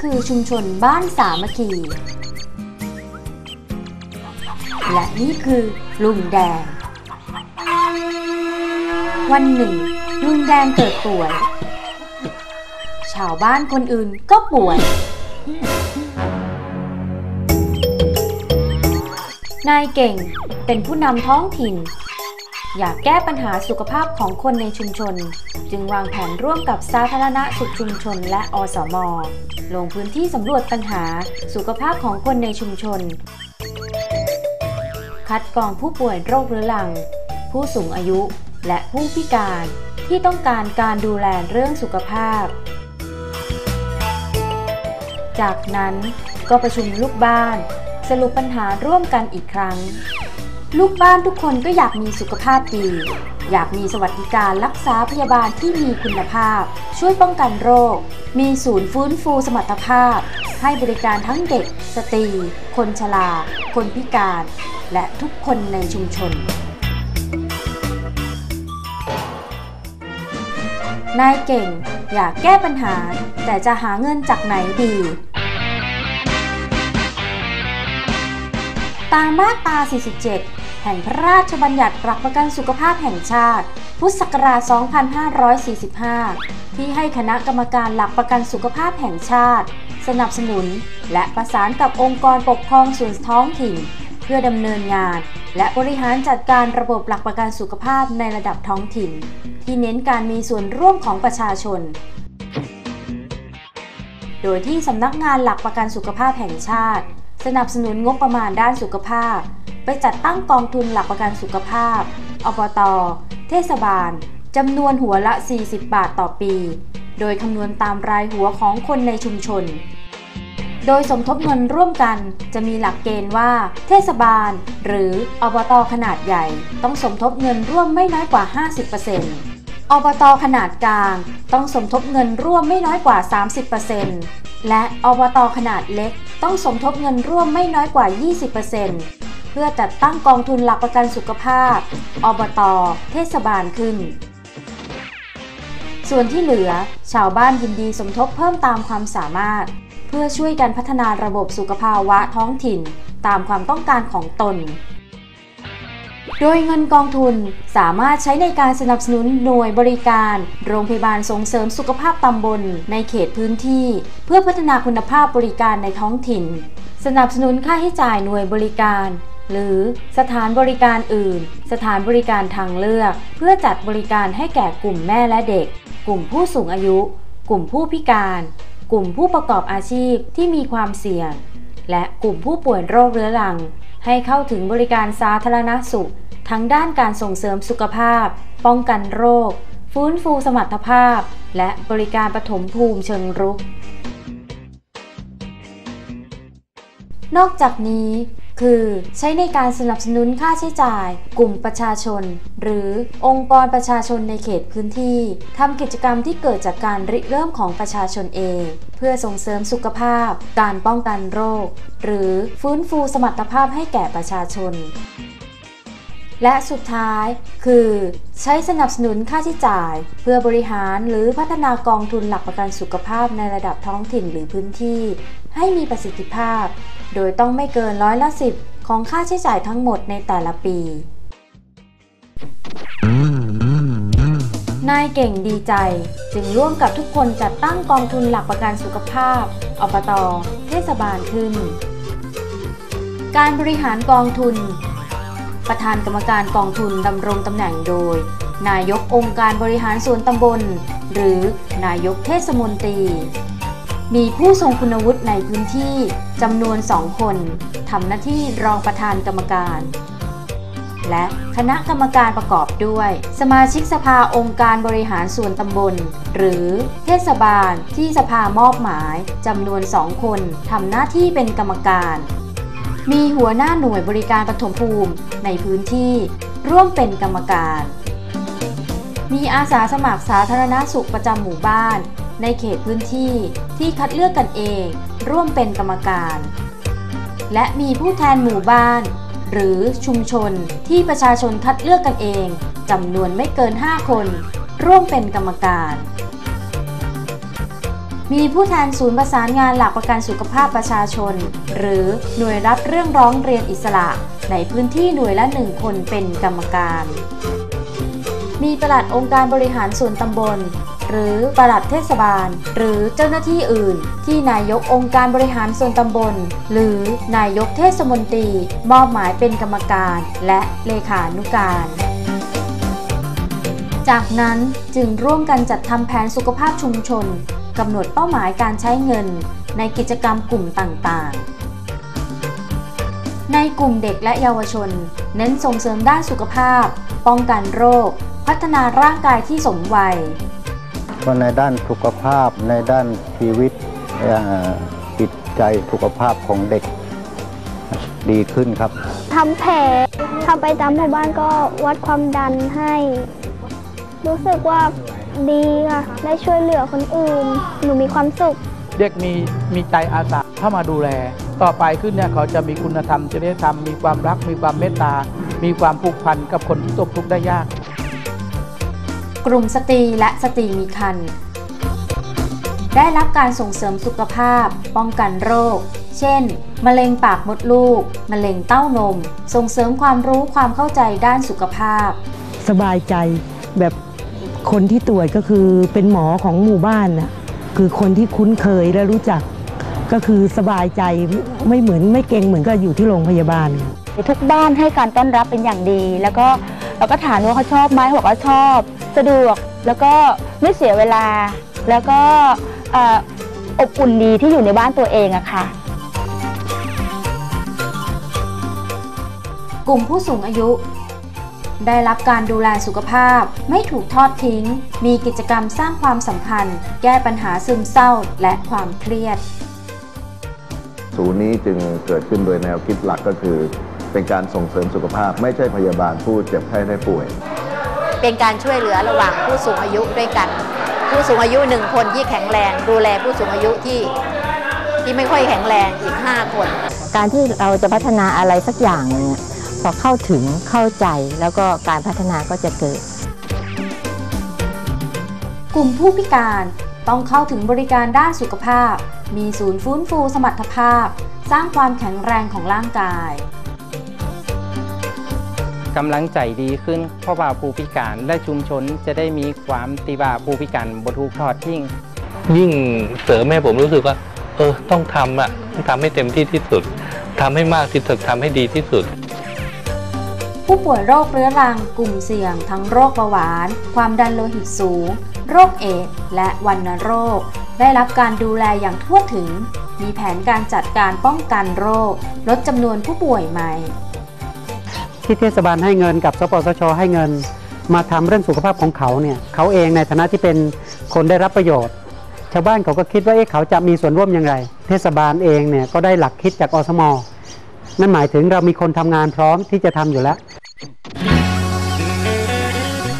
คือชุมชนบ้านสามัคคี และนี่คือลุงแดง วันหนึ่ง ลุงแดงเกิดป่วย ชาวบ้านคนอื่นก็ป่วยนายเก่งเป็นผู้นำท้องถิ่น อยากแก้ปัญหาสุขภาพของคนในชุมชน จึงวางแผนร่วมกับสาธารณสุขชุมชนและอสม ลงพื้นที่สำรวจปัญหาสุขภาพของคนในชุมชน คัดกรองผู้ป่วยโรคเรื้อรัง ผู้สูงอายุและผู้พิการที่ต้องการการดูแลเรื่องสุขภาพ จากนั้นก็ประชุมลูกบ้าน สรุปปัญหาร่วมกันอีกครั้ง ลูกบ้านทุกคนก็อยากมีสุขภาพดี อยากมีสวัสดิการรักษาพยาบาลที่มีคุณภาพ ช่วยป้องกันโรค มีศูนย์ฟื้นฟูสมรรถภาพ ให้บริการทั้งเด็ก สตรี คนชรา คนพิการ และทุกคนในชุมชน นายเก่งอยากแก้ปัญหา แต่จะหาเงินจากไหนดีตามมาตรา47 แห่งพระราชบัญญัติหลักประกันสุขภาพแห่งชาติ พุทธศักราช 2545 ที่ให้คณะกรรมการหลักประกันสุขภาพแห่งชาติ สนับสนุน และประสานกับองค์กรปกครองส่วนท้องถิ่น เพื่อดำเนินงาน และบริหารจัดการระบบหลักประกันสุขภาพในระดับท้องถิ่น ที่เน้นการมีส่วนร่วมของประชาชน โดยที่สำนักงานหลักประกันสุขภาพแห่งชาติสนับสนุนงบประมาณด้านสุขภาพ ไปจัดตั้งกองทุนหลักประกันสุขภาพ อบต เทศบาล จำนวนหัวละ 40 บาทต่อปี โดยคำนวณตามรายหัวของคนในชุมชน โดยสมทบเงินร่วมกันจะมีหลักเกณฑ์ว่า เทศบาล หรืออบต ขนาดใหญ่ ต้องสมทบเงินร่วมไม่น้อยกว่า 50%อบต ขนาดกลาง ต้องสมทบเงินร่วมไม่น้อยกว่า 30%และอบต ขนาดเล็ก ต้องสมทบเงินร่วมไม่น้อยกว่า 20% เพื่อจัดตั้งกองทุนหลักประกันสุขภาพ อบต เทศบาลขึ้น ส่วนที่เหลือ ชาวบ้านยินดีสมทบเพิ่มตามความสามารถ เพื่อช่วยกันพัฒนาระบบสุขภาวะท้องถิ่น ตามความต้องการของตน โดยเงินกองทุนสามารถใช้ในการสนับสนุนหน่วยบริการ โรงพยาบาลส่งเสริมสุขภาพตำบล ในเขตพื้นที่ เพื่อพัฒนาคุณภาพบริการในท้องถิ่นสนับสนุนค่าใช้จ่ายหน่วยบริการ หรือสถานบริการอื่น สถานบริการทางเลือก เพื่อจัดบริการให้แก่กลุ่มแม่และเด็ก กลุ่มผู้สูงอายุ กลุ่มผู้พิการ กลุ่มผู้ประกอบอาชีพที่มีความเสี่ยง และกลุ่มผู้ป่วยโรคเรื้อรัง ให้เข้าถึงบริการสาธารณสุข ทั้งด้านการส่งเสริมสุขภาพ ป้องกันโรค ฟื้นฟูสมรรถภาพ และบริการปฐมภูมิเชิงรุกนอกจากนี้ คือใช้ในการสนับสนุนค่าใช้จ่าย กลุ่มประชาชน หรือองค์กรประชาชนในเขตพื้นที่ทำกิจกรรมที่เกิดจากการริเริ่มของประชาชนเอง เพื่อส่งเสริมสุขภาพ การป้องกันโรค หรือฟื้นฟูสมรรถภาพให้แก่ประชาชนและสุดท้ายคือ ใช้สนับสนุนค่าใช้จ่าย เพื่อบริหารหรือพัฒนากองทุนหลักประกันสุขภาพในระดับท้องถิ่นหรือพื้นที่ ให้มีประสิทธิภาพ โดยต้องไม่เกินร้อยละสิบของค่าใช้จ่ายทั้งหมดในแต่ละปี นายเก่งดีใจ จึงร่วมกับทุกคนจัดตั้งกองทุนหลักประกันสุขภาพอบตเทศบาลขึ้น การบริหารกองทุน ประธานกรรมการกองทุนดำรงตำแหน่งโดย นายกองค์การบริหารส่วนตำบล หรือนายกเทศมนตรี มีผู้ทรงคุณวุฒิในพื้นที่ จำนวนสองคนทำหน้าที่รองประธานกรรมการ และคณะกรรมการประกอบด้วย สมาชิกสภาองค์การบริหารส่วนตำบล หรือเทศบาลที่สภามอบหมายจำนวนสองคนทำหน้าที่เป็นกรรมการ มีหัวหน้าหน่วยบริการปฐมภูมิในพื้นที่ร่วมเป็นกรรมการ มีอาสาสมัครสาธารณสุขประจำหมู่บ้าน ในเขตพื้นที่ที่คัดเลือกกันเอง ร่วมเป็นกรรมการ และมีผู้แทนหมู่บ้าน หรือชุมชนที่ประชาชนคัดเลือกกันเองจำนวนไม่เกิน 5 คน ร่วมเป็นกรรมการ มีผู้แทนศูนย์ประสานงานหลักประกันสุขภาพประชาชน หรือหน่วยรับเรื่องร้องเรียนอิสระ ในพื้นที่หน่วยละหนึ่งคนเป็นกรรมการมีประหลัดองค์การบริหารส่วนตำบล หรือปลัดเทศบาล หรือเจ้าหน้าที่อื่น ที่นายกองค์การบริหารส่วนตำบล หรือนายกเทศมนตรี มอบหมายเป็นกรรมการ และเลขานุการ จากนั้นจึงร่วมกันจัดทำแผนสุขภาพชุมชนกำหนดเป้าหมายการใช้เงิน ในกิจกรรมกลุ่มต่างๆในกลุ่มเด็กและเยาวชน เน้นส่งเสริมด้านสุขภาพ ป้องกันโรค พัฒนาร่างกายที่สมวัย ก็ในด้านสุขภาพในด้านชีวิตเอ่อจิตใจสุขภาพของเด็กดีขึ้นครับทำแผลทำไปตามหมู่บ้านก็วัดความดันให้ รู้สึกว่าดีค่ะ ได้ช่วยเหลือคนอื่น หนูมีความสุข เด็กมีมีใจอาสาเข้ามาดูแล ต่อไปขึ้นเนี่ยเขาจะมีคุณธรรมจริยธรรม มีความรัก มีความเมตตา มีความผูกพันกับคนที่ตกทุกข์ได้ยาก กลุ่มสตรีและสตรีมีครรภ์ได้รับการส่งเสริมสุขภาพ ป้องกันโรค เช่น มะเร็งปากมดลูก มะเร็งเต้านม ส่งเสริมความรู้ความเข้าใจด้านสุขภาพ สบายใจแบบคนที่ตรวจก็คือเป็นหมอของหมู่บ้านน่ะคือคนที่คุ้นเคยและรู้จัก ก็คือสบายใจไม่เหมือนไม่เก่งเหมือนกับอยู่ที่โรงพยาบาล ทุกบ้านให้การต้อนรับเป็นอย่างดี แล้วก็เราก็ถามว่าเขาชอบไหมเขาบอกว่าชอบ สะดวกแล้วก็ไม่เสียเวลา แล้วก็เอ่ออบอุ่นดีที่อยู่ในบ้านตัวเองอะค่ะ กลุ่มผู้สูงอายุ ได้รับการดูแลสุขภาพ ไม่ถูกทอดทิ้ง มีกิจกรรมสร้างความสัมพันธ์ แก้ปัญหาซึมเศร้าและความเครียด ศูนย์นี้จึงเกิดขึ้นโดยแนวคิดหลักก็คือ เป็นการส่งเสริมสุขภาพไม่ใช่พยาบาลผู้เจ็บไข้ได้ป่วย เป็นการช่วยเหลือระหว่างผู้สูงอายุด้วยกัน ผู้สูงอายุหนึ่งคนที่แข็งแรง ดูแลผู้สูงอายุที่ที่ไม่ค่อยแข็งแรงอีก 5 คน การที่เราจะพัฒนาอะไรสักอย่างหนึงอะพอเข้าถึงเข้าใจแล้วก็การพัฒนาก็จะเกิด กลุ่มผู้พิการต้องเข้าถึงบริการด้านสุขภาพ มีศูนย์ฟื้นฟูสมรรถภาพ สร้างความแข็งแรงของร่างกาย กำลังใจดีขึ้นเพราะว่าผู้พิการและชุมชนจะได้มีความตีว่าผู้พิการบถูกทอดทิ้งยิ่งเสริมให้ผมรู้สึกว่า เออต้องทำอะต้องทำให้เต็มที่ที่สุดทำให้มากที่สุดทำให้ดีที่สุด ผู้ป่วยโรคเรื้อรังกลุ่มเสี่ยง ทั้งโรคเบาหวาน ความดันโลหิตสูง โรคเอดส์และวัณโรค ได้รับการดูแลอย่างทั่วถึง มีแผนการจัดการป้องกันโรค ลดจำนวนผู้ป่วยใหม่ ที่เทศบาลให้เงินกับสปสช ให้เงิน มาทำเรื่องสุขภาพของเขาเนี่ยเขาเองในฐานะที่เป็นคนได้รับประโยชน์ ชาวบ้านเขาก็คิดว่าเอ๊ะเขาจะมีส่วนร่วมอย่างไร เทศบาลเองเนี่ยก็ได้หลักคิดจากอสมนั่นหมายถึงเรามีคนทำงานพร้อมที่จะทำอยู่แล้ว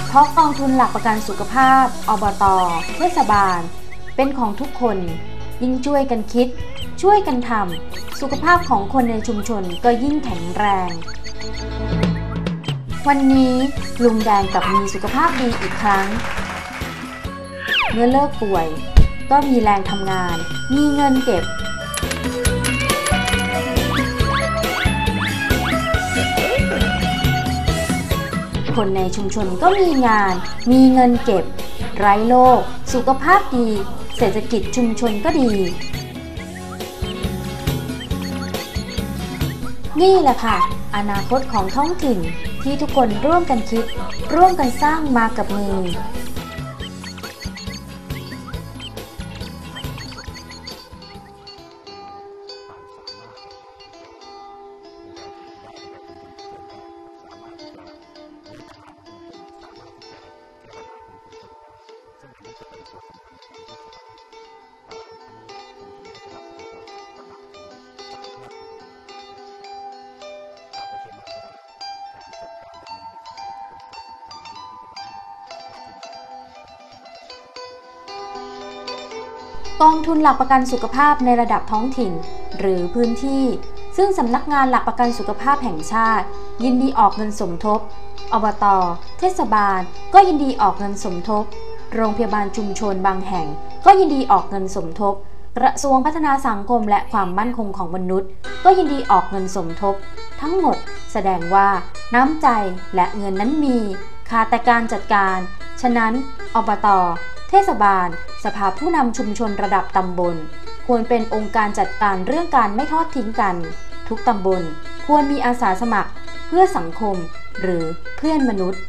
เพราะกองทุนหลักประกันสุขภาพ อบต เทศบาล เป็นของทุกคน ยิ่งช่วยกันคิด ช่วยกันทำ สุขภาพของคนในชุมชนก็ยิ่งแข็งแรง วันนี้ลุงแดงกลับมีสุขภาพดีอีกครั้ง เมื่อเลิกป่วย ก็มีแรงทำงาน มีเงินเก็บ คนในชุมชนก็มีงาน มีเงินเก็บ ไร้โรคสุขภาพดี เศรษฐกิจชุมชนก็ดี นี่แหละค่ะ อนาคตของท้องถิ่นที่ทุกคนร่วมกันคิด ร่วมกันสร้างมากับมือ กองทุนหลักประกันสุขภาพในระดับท้องถิ่น หรือพื้นที่ ซึ่งสำนักงานหลักประกันสุขภาพแห่งชาติ ยินดีออกเงินสมทบ อบต เทศบาล ก็ยินดีออกเงินสมทบ โรงพยาบาลชุมชนบางแห่ง ก็ยินดีออกเงินสมทบ กระทรวงพัฒนาสังคมและความมั่นคงของมนุษย์ ก็ยินดีออกเงินสมทบ ทั้งหมดแสดงว่าน้ำใจและเงินนั้นมีขาดแต่การจัดการ ฉะนั้นอบต เทศบาล สภาผู้นำชุมชนระดับตำบล ควรเป็นองค์การจัดการเรื่องการไม่ทอดทิ้งกัน ทุกตำบล ควรมีอาสาสมัคร เพื่อสังคม หรือเพื่อนมนุษย์